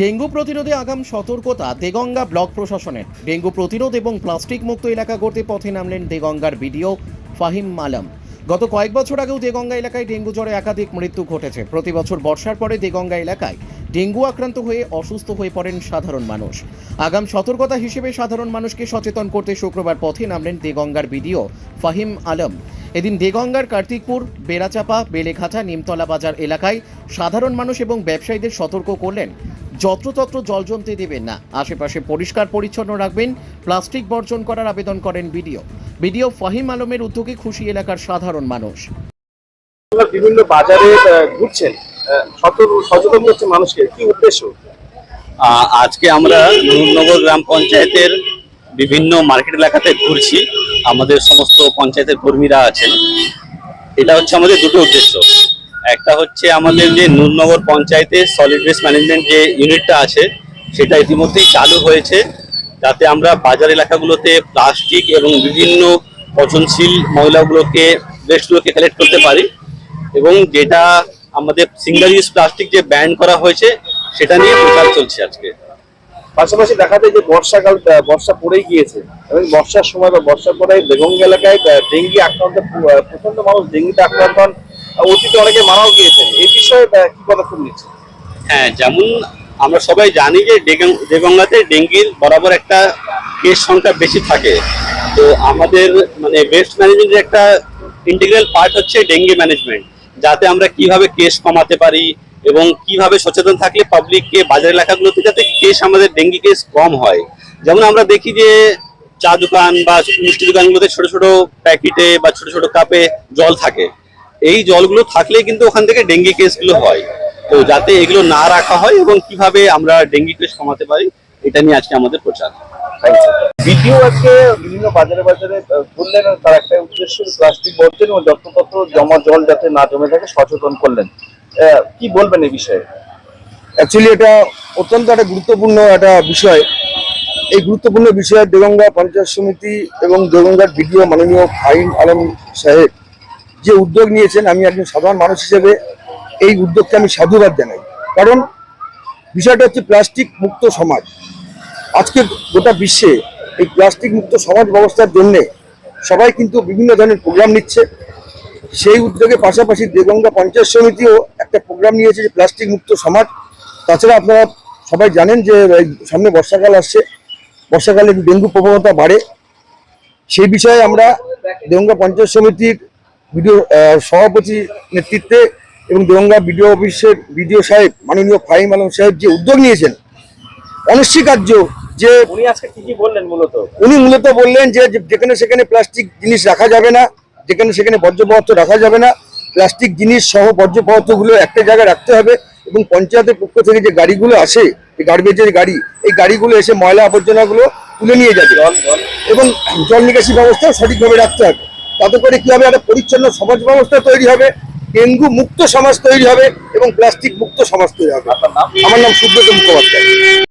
Dengue প্রতিরোধে আগাম সতর্কতা দেগঙ্গা ব্লক প্রশাসনের। ডেঙ্গু প্রতিরোধ এবং প্লাস্টিক মুক্ত এলাকা গড়তে পথে নামলেন দেগঙ্গার বিডিও ফাহিম মালাম গত কয়েক বছর আগেও দেগঙ্গা এলাকায় ডেঙ্গু জ্বরে একাধিক মৃত্যু ঘটেছে। প্রতি বছর বর্ষার পরে দেগঙ্গা এলাকায় ডেঙ্গু আক্রান্ত হয়ে অসুস্থ হয়ে পড়েন সাধারণ মানুষ। আগাম সতর্কতা হিসেবে সাধারণ মানুষকে সচেতন করতে শুক্রবার পথে নামলেন দেগঙ্গার বিডিও ফাহিম আলম। এদিন দেগঙ্গার কার্তিকপুর, বেড়াচাপা, বেলেঘাটা, নিমতলা বাজার এলাকায় সাধারণ মানুষ এবং ব্যবসায়ীদের সতর্ক করলেন যত্রতত্র জল জমতে দেবেন না। আশেপাশে পরিষ্কার পরিচ্ছন্ন রাখবেন প্লাস্টিক বর্জন করার আবেদন করেন বিডিও। বিডিও ফাহিম আলমের উদ্যোগে খুশি এলাকার সাধারণ মানুষ। বিভিন্ন বাজারে ঘুরছেন সচেতন করছে মানুষকে কি উদ্দেশ্য? আজকে আমরা নূরনগর গ্রাম পঞ্চায়েতের বিভিন্ন মার্কেট এলাকাতে ঘুরছি। আমাদের সমস্ত পঞ্চায়েতের কর্মীরা আছেন। এটা হচ্ছে আমাদের দুটো উদ্দেশ্য। একটা হচ্ছে আমাদের যে নূরনগর পঞ্চায়েতে সলিড ওয়েস্ট ম্যানেজমেন্ট যে ইউনিটটা আছে, সেটা ইতিমধ্যেই চালু হয়েছে। যাতে আমরা বাজার এলাকাগুলোতে প্লাস্টিক এবং বিভিন্ন পচনশীল ময়লাগুলোকে ওয়েস্টগুলোকে কালেক্ট করতে পারি। এবং যেটা আমাদের সিঙ্গেল ইউজ প্লাস্টিক যে ব্যান করা হয়েছে, সেটা নিয়ে প্রচার চলছে আজকে। পাশাপাশি দেখা যায় যে বর্ষাকাল বর্ষা পড়েই গিয়েছে। এবং বর্ষার সময় বা বর্ষার পরে বেগঙ্গ এলাকায় ডেঙ্গি আক্রান্ত প্রচণ্ড মানুষ ডেঙ্গিতে আক্রান্ত হন। অতীতে অনেকে মারাও গিয়েছেন। এই বিষয়ে কি পদক্ষেপ নিচ্ছে হ্যাঁ যেমন আমরা সবাই জানি যে দেগঙ্গাতে ডেঙ্গির বরাবর একটা কেস সংখ্যা বেশি থাকে। তো আমাদের মানে ওয়েস্ট ম্যানেজমেন্টের একটা ইন্টিগ্রাল পার্ট হচ্ছে ডেঙ্গি ম্যানেজমেন্ট যাতে আমরা কীভাবে কেস কমাতে পারি এবং কীভাবে সচেতন থাকলে পাবলিককে বাজার এলাকাগুলোতে যাতে কেস আমাদের ডেঙ্গি কেস কম হয়। যেমন আমরা দেখি যে চা দোকান বা মিষ্টি দোকানগুলোতে ছোট ছোট প্যাকেটে বা ছোট ছোট কাপে জল থাকে। এই জলগুলো থাকলে কিন্তু ওখান থেকে ডেঙ্গি কেসগুলো হয়। তো যাতে এগুলো না রাখা হয় এবং কীভাবে আমরা ডেঙ্গি কেস কমাতে পারি এটা নিয়ে আজকে আমাদের প্রচার। ভিডিও আজকে বিভিন্ন বাজারে বাজারে ঘুরলেন তার একটা উদ্দেশ্য প্লাস্টিক বর্জন এবং যত্রতত্র জমা জল যাতে না জমে থাকে সচেতন করলেন। কি বলবেন এই বিষয়ে? অ্যাকচুয়ালি এটা অত্যন্ত একটা গুরুত্বপূর্ণ একটা বিষয়। এই গুরুত্বপূর্ণ বিষয়ে দেগঙ্গা পঞ্চায়েত সমিতি এবং দেগঙ্গার বিডিও মাননীয় ফাইন আলম সাহেব যে উদ্যোগ নিয়েছেন, আমি একজন সাধারণ মানুষ হিসেবে এই উদ্যোগকে আমি সাধুবাদ জানাই। কারণ বিষয়টা হচ্ছে প্লাস্টিক মুক্ত সমাজ। আজকে গোটা বিশ্বে এই প্লাস্টিক মুক্ত সমাজ ব্যবস্থার জন্য সবাই কিন্তু বিভিন্ন ধরনের প্রোগ্রাম নিচ্ছে। সেই উদ্যোগে পাশাপাশি দেগঙ্গা পঞ্চায়েত সমিতিও একটা প্রোগ্রাম নিয়েছে যে প্লাস্টিক মুক্ত সমাজ। তাছাড়া আপনারা সবাই জানেন যে সামনে বর্ষাকাল আসছে। বর্ষাকালে ডেঙ্গু প্রবণতা বাড়ে। সেই বিষয়ে আমরা দেগঙ্গা পঞ্চায়েত সমিতির বিডিও সভাপতি নেতৃত্বে এবং দেগঙ্গা বিডিও অফিসের বিডিও সাহেব মাননীয় ফাহিম আলম সাহেব যে উদ্যোগ নিয়েছেন অনস্বীকার্য যে উনি আজকে কি কি বললেন মূলত? উনি মূলত বললেন যে যে- যেখানে সেখানে প্লাস্টিক জিনিস রাখা যাবে না যেখানে সেখানে বর্জ্য পদার্থ রাখা যাবে না প্লাস্টিক জিনিস সহ বর্জ্য পদার্থগুলো একটা জায়গায় রাখতে হবে এবং পঞ্চায়েতের পক্ষ থেকে যে গাড়িগুলো আসে এই গার্বেজের গাড়ি এই গাড়িগুলো এসে ময়লা আবর্জনাগুলো তুলে নিয়ে যাবে। এবং জল নিকাশি ব্যবস্থাও সঠিকভাবে রাখতে হবে। তাতে করে কি হবে? একটা পরিচ্ছন্ন সমাজ ব্যবস্থা তৈরি হবে ডেঙ্গু মুক্ত সমাজ তৈরি হবে এবং প্লাস্টিক মুক্ত সমাজ তৈরি হবে। আপনার নাম? আমার নাম সুব্রত মুখোপাধ্যায়।